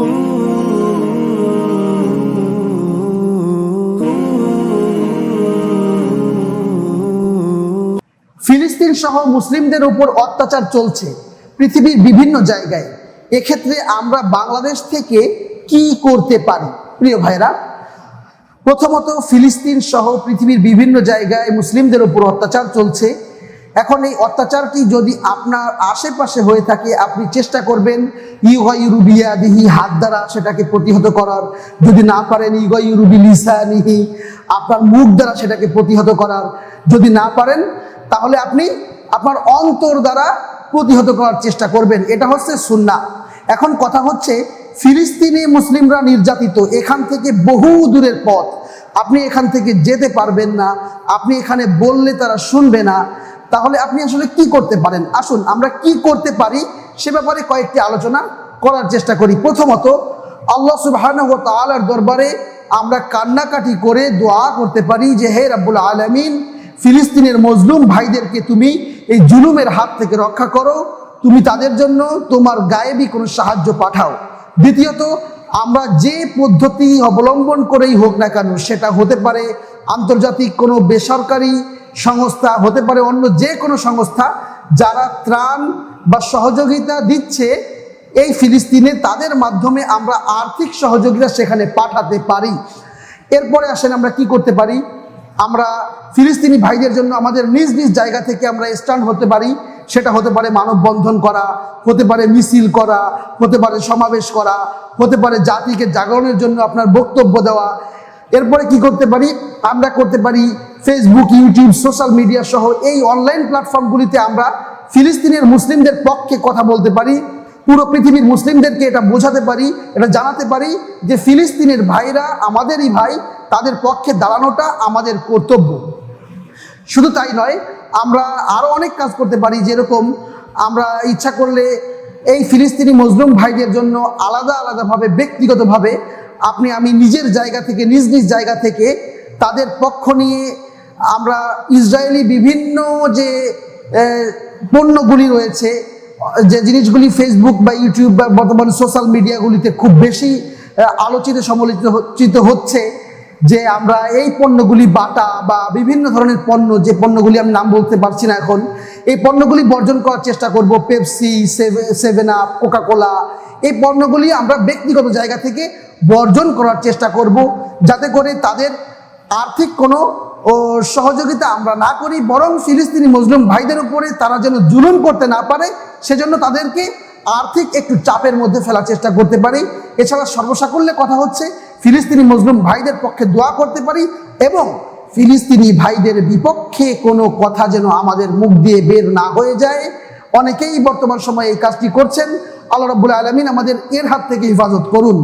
ফিলিস্তিন সহ মুসলিমদের উপর অত্যাচার চলছে পৃথিবীর বিভিন্ন জায়গায়। এক্ষেত্রে আমরা বাংলাদেশ থেকে কি করতে পারি? প্রিয় ভাইরা প্রথমত ফিলিস্তিন সহ পৃথিবীর বিভিন্ন জায়গায় মুসলিমদের উপর অত্যাচার চলছে। এখন এই অত্যাচারটি যদি আপনার আশেপাশে হয়ে থাকে, আপনি চেষ্টা করবেন ইউরুবিয়া দিহি হাত দ্বারা সেটাকে প্রতিহত করার। যদি না পারেন ইউরুবি লিসানিহি আপনার মুখ দ্বারা সেটাকে প্রতিহত করার। যদি না পারেন, তাহলে আপনি আপনার অন্তর দ্বারা প্রতিহত করার চেষ্টা করবেন। এটা হচ্ছে সুন্না এখন কথা হচ্ছে, ফিলিস্তিনি মুসলিমরা নির্যাতিত, এখান থেকে বহু দূরের পথ। আপনি এখান থেকে যেতে পারবেন না, আপনি এখানে বললে তারা শুনবে না। তাহলে আপনি আসলে কি করতে পারেন? আসুন, আমরা কি করতে পারি? সে ব্যাপারে কয়েকটি আলোচনা করার চেষ্টা করি। প্রথমত, আল্লাহ সুবহানাহু ওয়া তাআলার দরবারে আমরা কান্নাকাটি করে দোয়া করতে পারি যে, হে রাব্বুল আলামিন, ফিলিস্তিনের মজলুম ভাইদেরকে তুমি এই জুলুমের হাত থেকে রক্ষা করো। তুমি তাদের জন্য তোমার গায়েবী কোনো সাহায্য পাঠাও। দ্বিতীয়ত, আমরা যে পদ্ধতি অবলম্বন করেই হোক না কেন, সেটা হতে পারে আন্তর্জাতিক কোনো বেসরকারি সংস্থা, হতে পারে অন্য যে কোনো সংস্থা, যারা ত্রাণ বা সহযোগিতা দিচ্ছে এই ফিলিস্তিনে, তাদের মাধ্যমে আমরা আর্থিক সহযোগিতা সেখানে পাঠাতে পারি। এরপরে আসেন আমরা কি করতে পারি? আমরা ফিলিস্তিনি ভাইদের জন্য আমাদের নিজ নিজ জায়গা থেকে আমরা স্ট্যান্ড হতে পারি। সেটা হতে পারে মানববন্ধন করা, হতে পারে মিছিল করা, হতে পারে সমাবেশ করা, হতে পারে জাতিকে জাগরণের জন্য আপনার বক্তব্য দেওয়া। এরপরে কি করতে পারি? আমরা করতে পারি ফেসবুক ইউটিউব সোশ্যাল মিডিয়া সহ এই অনলাইন প্ল্যাটফর্মগুলিতে আমরা ফিলিস্তিনের মুসলিমদের পক্ষে কথা বলতে পারি। পুরো পৃথিবীর মুসলিমদেরকে এটা বোঝাতে পারি, এটা জানাতে পারি যে ফিলিস্তিনের ভাইরা, আমাদেরই ভাই তাদের পক্ষে দাঁড়ানোটা আমাদের কর্তব্য। শুধু তাই নয়, আমরা আরও অনেক কাজ করতে পারি যেরকম আমরা ইচ্ছা করলে এই ফিলিস্তিনি মজলুম ভাইদের জন্য আলাদা আলাদাভাবে, ব্যক্তিগতভাবে আপনি আমি নিজের জায়গা থেকে, নিজ নিজ জায়গা থেকে তাদের পক্ষ নিয়ে আমরা ইসরায়েলি বিভিন্ন যে পণ্যগুলি রয়েছে, যে জিনিসগুলি ফেসবুক বা ইউটিউব বা বর্তমানে সোশ্যাল মিডিয়াগুলিতে খুব বেশি আলোচিত, সমালোচিত হচ্ছে যে আমরা এই পণ্যগুলি বাটা বা বিভিন্ন ধরনের পণ্য, যে পণ্যগুলি আমি নাম বলতে পারছি না এখন, এই পণ্যগুলি বর্জন করার চেষ্টা করব পেপসি সেভেন আপ, কোকাকোলা। এই পণ্যগুলি আমরা ব্যক্তিগত জায়গা থেকে বর্জন করার চেষ্টা করব যাতে করে তাদের আর্থিক কোনো, ও, সহযোগিতা আমরা না করি, বরং ফিলিস্তিনি মুসলিম ভাইদের উপরে তারা যেন জুলুম করতে না পারে, সেজন্য তাদেরকে আর্থিক একটু চাপের মধ্যে ফেলার চেষ্টা করতে পারি। এছাড়া সর্বসাকল্যে কথা হচ্ছে ফিলিস্তিনি মুসলিম ভাইদের পক্ষে দোয়া করতে পারি এবং ফিলিস্তিনি ভাইদের বিপক্ষে কোনো কথা যেন আমাদের মুখ দিয়ে বের না হয়ে যায়। অনেকেই বর্তমান সময়ে এই কাজটি করছেন। আল্লাহ রব্বুল আলমিন আমাদের এর হাত থেকে হেফাজত করুন।